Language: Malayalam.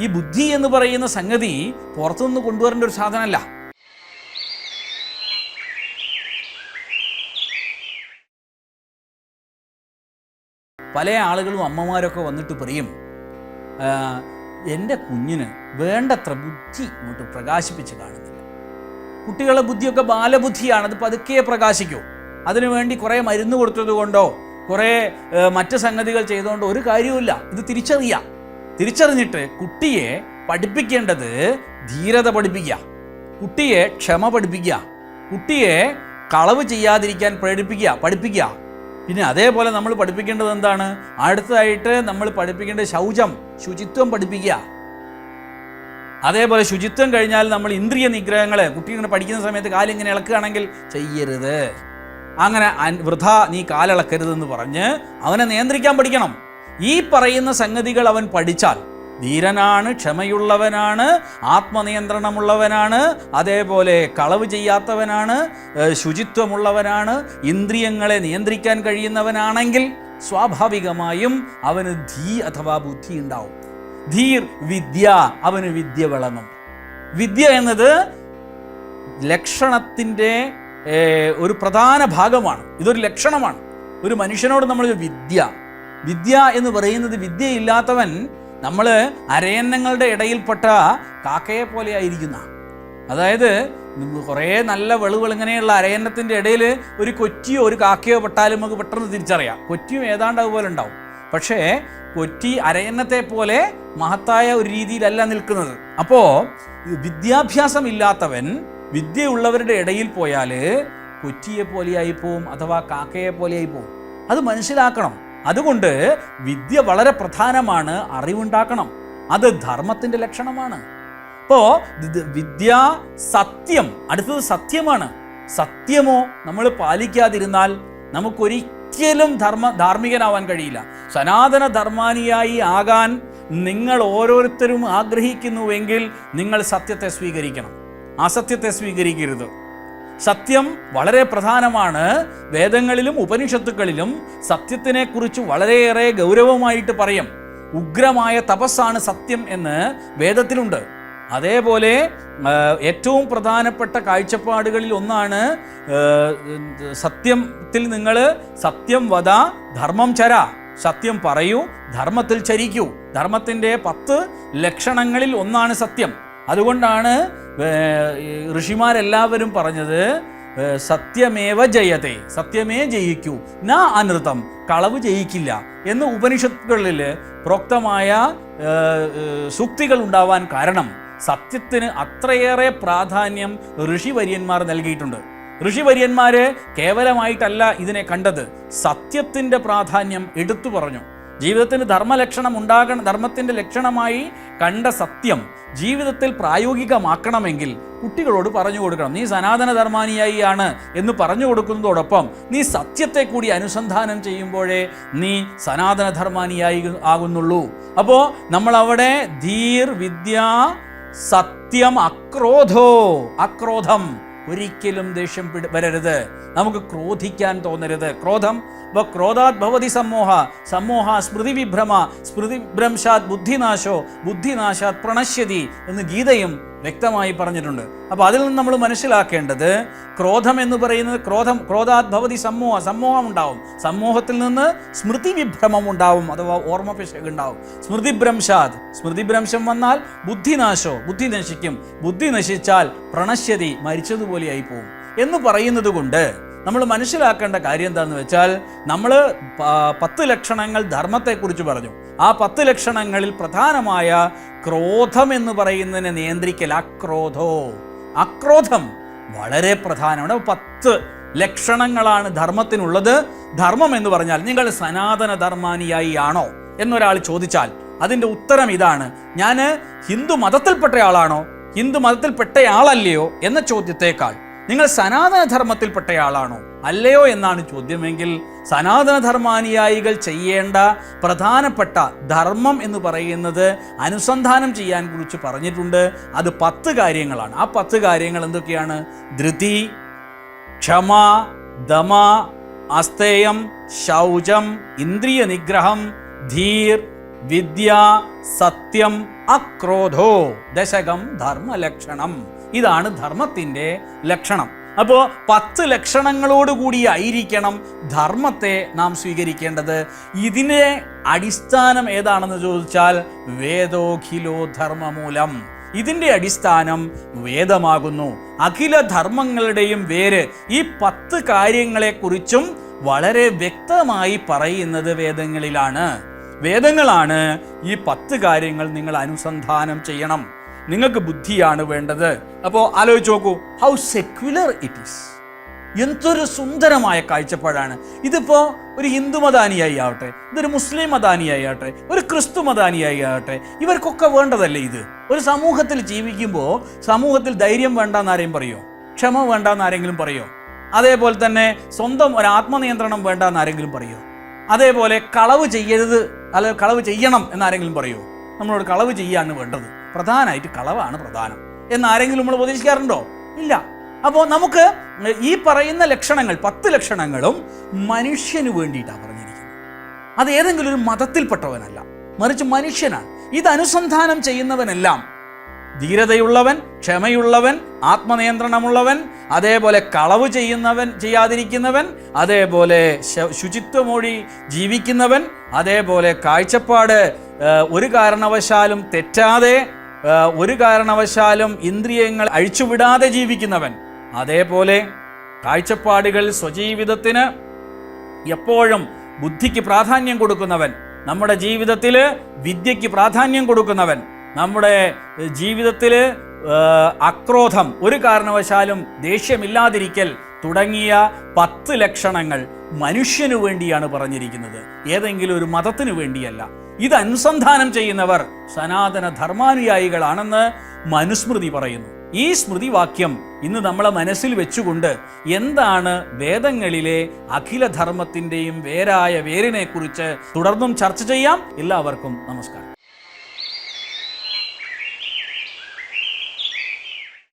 ഈ ബുദ്ധി എന്ന് പറയുന്ന സംഗതി പുറത്തുനിന്ന് കൊണ്ടുവരേണ്ട ഒരു സാധനമല്ല. പല ആളുകളും അമ്മമാരൊക്കെ വന്നിട്ട് പറയും എന്റെ കുഞ്ഞിന് വേണ്ടത്ര ബുദ്ധി ഇങ്ങോട്ട് പ്രകാശിപ്പിച്ച് കാണുന്നില്ല. കുട്ടികളുടെ ബുദ്ധിയൊക്കെ ബാലബുദ്ധിയാണ് അത് പതുക്കെ പ്രകാശിക്കൂ. അതിനുവേണ്ടി കുറേ മരുന്ന് കൊടുത്തത് കൊണ്ടോ കുറേ മറ്റു സംഗതികൾ ചെയ്തുകൊണ്ടോ ഒരു കാര്യവുമില്ല. ഇത് തിരിച്ചറിയാം. തിരിച്ചറിഞ്ഞിട്ട് കുട്ടിയെ പഠിപ്പിക്കേണ്ടത് ധീരത പഠിപ്പിക്കുക. കുട്ടിയെ ക്ഷമ പഠിപ്പിക്കുക. കുട്ടിയെ കളവ് ചെയ്യാതിരിക്കാൻ പ്രേരിപ്പിക്കുക പഠിപ്പിക്കുക. പിന്നെ അതേപോലെ നമ്മൾ പഠിപ്പിക്കേണ്ടത് എന്താണ്? അടുത്തതായിട്ട് നമ്മൾ പഠിപ്പിക്കേണ്ട ശൗചം ശുചിത്വം പഠിപ്പിക്കുക. അതേപോലെ ശുചിത്വം കഴിഞ്ഞാൽ നമ്മൾ ഇന്ദ്രിയ നിഗ്രഹങ്ങളെ കുട്ടി ഇങ്ങനെ പഠിക്കുന്ന സമയത്ത് കാലിങ്ങനെ ഇളക്കുകയാണെങ്കിൽ ചെയ്യരുത്. അങ്ങനെ വൃഥ നീ കാലിളക്കരുതെന്ന് പറഞ്ഞ് അവനെ നിയന്ത്രിക്കാൻ പഠിക്കണം. ഈ പറയുന്ന സംഗതികൾ അവൻ പഠിച്ചാൽ ധീരനാണ് ക്ഷമയുള്ളവനാണ് ആത്മനിയന്ത്രണമുള്ളവനാണ് അതേപോലെ കളവ് ചെയ്യാത്തവനാണ് ശുചിത്വമുള്ളവനാണ് ഇന്ദ്രിയങ്ങളെ നിയന്ത്രിക്കാൻ കഴിയുന്നവനാണെങ്കിൽ സ്വാഭാവികമായും അവന് ധീ അഥവാ ബുദ്ധി ഉണ്ടാവും. ധീർ വിദ്യ അവന് വിദ്യ വിളങ്ങും. വിദ്യ എന്നത് ലക്ഷണത്തിന്റെ ഒരു പ്രധാന ഭാഗമാണ്. ഇതൊരു ലക്ഷണമാണ്. ഒരു മനുഷ്യനോട് നമ്മൾ വിദ്യ വിദ്യ എന്ന് പറയുന്നത് വിദ്യയില്ലാത്തവൻ നമ്മൾ അരയന്നങ്ങളുടെ ഇടയിൽപ്പെട്ട കാക്കയെ പോലെ ആയിരിക്കുന്ന അതായത് കുറേ നല്ല വെളുവെളുങ്ങനെയുള്ള അരയന്നത്തിന്റെ ഇടയിൽ ഒരു കൊറ്റിയോ ഒരു കാക്കയോ പെട്ടാലും നമുക്ക് പെട്ടെന്ന് തിരിച്ചറിയാം. കൊറ്റിയും ഏതാണ്ട് അതുപോലെ ഉണ്ടാവും. പക്ഷേ കൊറ്റി അരയന്നത്തെ പോലെ മഹത്തായ ഒരു രീതിയിലല്ല നിൽക്കുന്നത്. അപ്പോൾ വിദ്യാഭ്യാസം ഇല്ലാത്തവൻ വിദ്യയുള്ളവരുടെ ഇടയിൽ പോയാൽ കൊറ്റിയെ പോലെയായി പോവും അഥവാ കാക്കയെ പോലെയായി പോവും. അത് മനസ്സിലാക്കണം. അതുകൊണ്ട് വിദ്യ വളരെ പ്രധാനമാണ് അറിവുണ്ടാക്കണം. അത് ധർമ്മത്തിന്റെ ലക്ഷണമാണ്. അപ്പോൾ വിദ്യ സത്യം അടുത്തത് സത്യമാണ്. സത്യമോ നമ്മൾ പാലിക്കാതിരുന്നാൽ നമുക്കൊരിക്കലും ധർമ്മ ധാർമ്മികനാവാൻ കഴിയില്ല. സനാതന ധർമാനിയായി ആകാൻ നിങ്ങൾ ഓരോരുത്തരും ആഗ്രഹിക്കുന്നുവെങ്കിൽ നിങ്ങൾ സത്യത്തെ സ്വീകരിക്കണം. അസത്യത്തെ സ്വീകരിക്കരുത്. സത്യം വളരെ പ്രധാനമാണ്. വേദങ്ങളിലും ഉപനിഷത്തുക്കളിലും സത്യത്തിനെക്കുറിച്ച് വളരെയേറെ ഗൗരവമായിട്ട് പറയും. ഉഗ്രമായ തപസ്സാണ് സത്യം എന്ന് വേദത്തിലുണ്ട്. അതേപോലെ ഏറ്റവും പ്രധാനപ്പെട്ട കാഴ്ചപ്പാടുകളിൽ ഒന്നാണ് സത്യത്തിൽ നിങ്ങൾ സത്യം വധ ധർമ്മം ചര. സത്യം പറയൂ ധർമ്മത്തിൽ ചരിക്കൂ. ധർമ്മത്തിന്റെ പത്ത് ലക്ഷണങ്ങളിൽ ഒന്നാണ് സത്യം. അതുകൊണ്ടാണ് ഋഷിമാരെല്ലാവരും പറഞ്ഞത് സത്യമേവ ജയതേ സത്യമേ ജയിക്കൂ നാ അനൃതം കളവ് ജയിക്കില്ല എന്ന് ഉപനിഷത്തുകളിൽ പ്രോക്തമായ സൂക്തികൾ ഉണ്ടാവാൻ കാരണം സത്യത്തിന് അത്രയേറെ പ്രാധാന്യം ഋഷിവര്യന്മാർ നൽകിയിട്ടുണ്ട്. ഋഷിവര്യന്മാര് കേവലമായിട്ടല്ല ഇതിനെ കണ്ടത് സത്യത്തിന്റെ പ്രാധാന്യം എടുത്തു പറഞ്ഞു. ജീവിതത്തിന് ധർമ്മലക്ഷണം ഉണ്ടാകണം ധർമ്മത്തിന്റെ ലക്ഷണമായി കണ്ട സത്യം ജീവിതത്തിൽ പ്രായോഗികമാക്കണമെങ്കിൽ കുട്ടികളോട് പറഞ്ഞു കൊടുക്കണം. നീ സനാതന ധർമാനിയായി ആണ് എന്ന് പറഞ്ഞു കൊടുക്കുന്നതോടൊപ്പം നീ സത്യത്തെ കൂടി അനുസന്ധാനം ചെയ്യുമ്പോഴേ നീ സനാതന ധർമാനിയായി ആകുന്നുള്ളൂ. അപ്പോൾ നമ്മളവിടെ ധീർ വിദ്യ സത്യം അക്രോധോ അക്രോധം ഒരിക്കലും ദേഷ്യം പിടി വരരുത്. നമുക്ക് ക്രോധിക്കാൻ തോന്നരുത്. ക്രോധം ക്രോധാത് ഭവതി സമ്മോഹ സമ്മോഹ സ്മൃതി വിഭ്രമ സ്മൃതി ഭ്രംശാത് ബുദ്ധിനാശോ ബുദ്ധിനാശാത് പ്രണശ്യതി എന്ന് ഗീതയും വ്യക്തമായി പറഞ്ഞിട്ടുണ്ട്. അപ്പോൾ അതിൽ നിന്ന് നമ്മൾ മനസ്സിലാക്കേണ്ടത് ക്രോധം എന്ന് പറയുന്നത് ക്രോധം ക്രോധാത് ഭവതി സമ്മോഹ സമ്മോഹം ഉണ്ടാവും. സമ്മോഹത്തിൽ നിന്ന് സ്മൃതി വിഭ്രമം ഉണ്ടാവും അഥവാ ഓർമ്മ പിശക് ഉണ്ടാവും. സ്മൃതിഭ്രംശാത് സ്മൃതിഭ്രംശം വന്നാൽ ബുദ്ധിനാശോ ബുദ്ധി നശിക്കും. ബുദ്ധി നശിച്ചാൽ പ്രണശ്യതി മരിച്ചതുപോലെയായി പോകും എന്ന് പറയുന്നത് കൊണ്ട് നമ്മൾ മനസ്സിലാക്കേണ്ട കാര്യം എന്താണെന്ന് വെച്ചാൽ നമ്മൾ പത്ത് ലക്ഷണങ്ങൾ ധർമ്മത്തെക്കുറിച്ച് പറഞ്ഞു. ആ പത്ത് ലക്ഷണങ്ങളിൽ പ്രധാനമായ ക്രോധം എന്ന് പറയുന്നതിനെ നിയന്ത്രിക്കൽ അക്രോധോ. അക്രോധം വളരെ പ്രധാനമാണ്. പത്ത് ലക്ഷണങ്ങളാണ് ധർമ്മത്തിനുള്ളത്. ധർമ്മം എന്ന് പറഞ്ഞാൽ നിങ്ങൾ സനാതന ധർമാനിയായി ആണോ എന്നൊരാൾ ചോദിച്ചാൽ അതിന്റെ ഉത്തരം ഇതാണ്. ഞാൻ ഹിന്ദു മതത്തിൽപ്പെട്ടയാളാണോ? ഹിന്ദു മതത്തിൽപ്പെട്ടയാളല്ലയോ എന്ന ചോദ്യത്തേക്കാൾ. നിങ്ങൾ സനാതനധർമ്മത്തിൽപ്പെട്ടയാളാണോ? അല്ലയോ എന്നാണ് ചോദ്യമെങ്കിൽ സനാതനധർമാനുയായികൾ ചെയ്യേണ്ട പ്രധാനപ്പെട്ട ധർമ്മം എന്ന് പറയുന്നത് അനുസന്ധാനം ചെയ്യാൻ കുറിച്ച് പറഞ്ഞിട്ടുണ്ട്. അത് പത്ത് കാര്യങ്ങളാണ്. ആ പത്ത് കാര്യങ്ങൾ എന്തൊക്കെയാണ്? ധൃതി ക്ഷമ ദമ അസ്തേയം ശൗചം ഇന്ദ്രിയ നിഗ്രഹം ധീർ വിദ്യ സത്യം അക്രോധോ ദശകം ധർമ്മലക്ഷണം. ഇതാണ് ധർമ്മത്തിന്റെ ലക്ഷണം. അപ്പോൾ പത്ത് ലക്ഷണങ്ങളോടുകൂടിയായിരിക്കണം ധർമ്മത്തെ നാം സ്വീകരിക്കേണ്ടത്. ഇതിന്റെ അടിസ്ഥാനം ഏതാണെന്ന് ചോദിച്ചാൽ വേദോഖിലോ ധർമ്മമൂലം. ഇതിന്റെ അടിസ്ഥാനം വേദമാകുന്നു. അഖില ധർമ്മങ്ങളുടെയും വേര് ഈ പത്ത് കാര്യങ്ങളെക്കുറിച്ചും വളരെ വ്യക്തമായി പറയുന്നത് വേദങ്ങളിലാണ്. വേദങ്ങളാണ് ഈ പത്ത് കാര്യങ്ങൾ നിങ്ങൾ അനുസന്ധാനം ചെയ്യണം. നിങ്ങൾക്ക് ബുദ്ധിയാണ് വേണ്ടത്. അപ്പോൾ ആലോചിച്ച് നോക്കൂ ഹൗ സെക്യുലർ ഇറ്റ് ഈസ് എന്തൊരു സുന്ദരമായ കാഴ്ചപ്പാടാണ്. ഇതിപ്പോൾ ഒരു ഹിന്ദു മതാനിയായി ആവട്ടെ ഇതൊരു മുസ്ലിം മതാനിയായി ആവട്ടെ ഒരു ക്രിസ്തു മതാനിയായി ആവട്ടെ ഇവർക്കൊക്കെ വേണ്ടതല്ലേ ഇത്? ഒരു സമൂഹത്തിൽ ജീവിക്കുമ്പോൾ സമൂഹത്തിൽ ധൈര്യം വേണ്ടെന്നാരെയും പറയോ? ക്ഷമ വേണ്ടെന്നാരെങ്കിലും പറയോ? അതേപോലെ തന്നെ സ്വന്തം ഒരു ആത്മനിയന്ത്രണം വേണ്ടെന്നാരെങ്കിലും പറയോ? അതേപോലെ കളവ് ചെയ്യരുത് അല്ല കളവ് ചെയ്യണം എന്നാരെങ്കിലും പറയോ? നമ്മളോട് കളവ് ചെയ്യാണ് വേണ്ടത്. പ്രധാനമായിട്ട് കളവാണ് പ്രധാനം. എന്ന് ആരെങ്കിലും നമ്മൾ ഉപദേശിക്കാറുണ്ടോ? ഇല്ല. അപ്പോൾ നമുക്ക് ഈ പറയുന്ന ലക്ഷണങ്ങൾ പത്ത് ലക്ഷണങ്ങളും മനുഷ്യന് വേണ്ടിയിട്ടാണ് പറഞ്ഞിരിക്കുന്നത്. അത് ഏതെങ്കിലും ഒരു മതത്തിൽപ്പെട്ടവനല്ല. മറിച്ച് മനുഷ്യനാണ്. ഇത് അനുസന്ധാനം ചെയ്യുന്നവനെല്ലാം ധീരതയുള്ളവൻ ക്ഷമയുള്ളവൻ ആത്മനിയന്ത്രണമുള്ളവൻ അതേപോലെ കളവ് ചെയ്യുന്നവൻ ചെയ്യാതിരിക്കുന്നവൻ അതേപോലെ ശുചിത്വമോടി ജീവിക്കുന്നവൻ അതേപോലെ കാഴ്ചപ്പാട് ഒരു കാരണവശാലും തെറ്റാതെ ഒരു കാരണവശാലും ഇന്ദ്രിയങ്ങൾ അഴിച്ചുവിടാതെ ജീവിക്കുന്നവൻ. അതേപോലെ കാഴ്ചപ്പാടുകൾ സ്വജീവിതത്തിന് എപ്പോഴും ബുദ്ധിക്ക് പ്രാധാന്യം കൊടുക്കുന്നവൻ. നമ്മുടെ ജീവിതത്തിൽ വിദ്യയ്ക്ക് പ്രാധാന്യം കൊടുക്കുന്നവൻ. നമ്മുടെ ജീവിതത്തിൽ അക്രോധം ഒരു കാരണവശാലും ദേഷ്യമില്ലാതിരിക്കൽ തുടങ്ങിയ പത്ത് ലക്ഷണങ്ങൾ മനുഷ്യനു വേണ്ടിയാണ് പറഞ്ഞിരിക്കുന്നത്. ഏതെങ്കിലും ഒരു മതത്തിനു വേണ്ടിയല്ല. ഇത് അനുസന്ധാനം ചെയ്യുന്നവർ സനാതന ധർമാനുയായികളാണെന്ന് മനുസ്മൃതി പറയുന്നു. ഈ സ്മൃതിവാക്യം ഇന്ന് നമ്മളെ മനസ്സിൽ വെച്ചുകൊണ്ട് എന്താണ് വേദങ്ങളിലെ അഖിലധർമ്മത്തിന്റെയും വേരായ വേരിനെക്കുറിച്ച് തുടർന്നും ചർച്ച ചെയ്യാം. എല്ലാവർക്കും നമസ്കാരം.